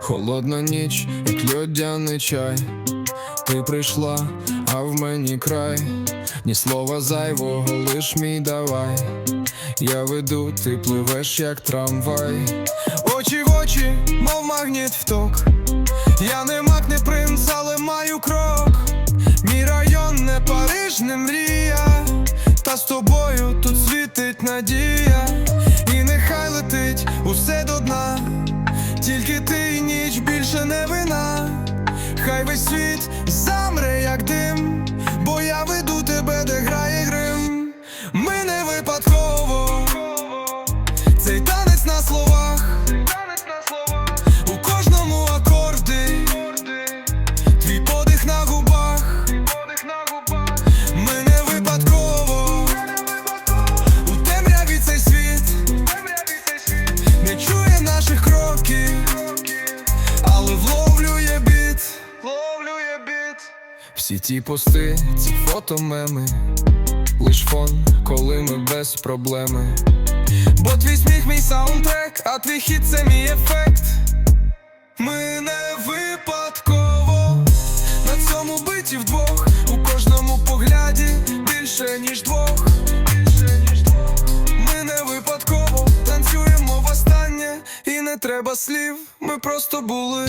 Холодна ніч, як льодяний чай. Ти прийшла, а в мені край, ні слова зайвого, лиш мій давай. Я веду, ти пливеш, як трамвай. Очі в очі, мов магніт вток. Я не мак, не принц, але маю крок. Мій район не Париж, не мрія. Та з тобою тут світить надія. Всі ті пости, ці фото меми, лиш фон, коли ми без проблеми. Бо твій сміх мій саундтрек, а твій хіт це мій ефект. Ми не випадково на цьому биті вдвох, у кожному погляді більше, ніж двох. Ми не випадково танцюємо востаннє, і не треба слів, ми просто були.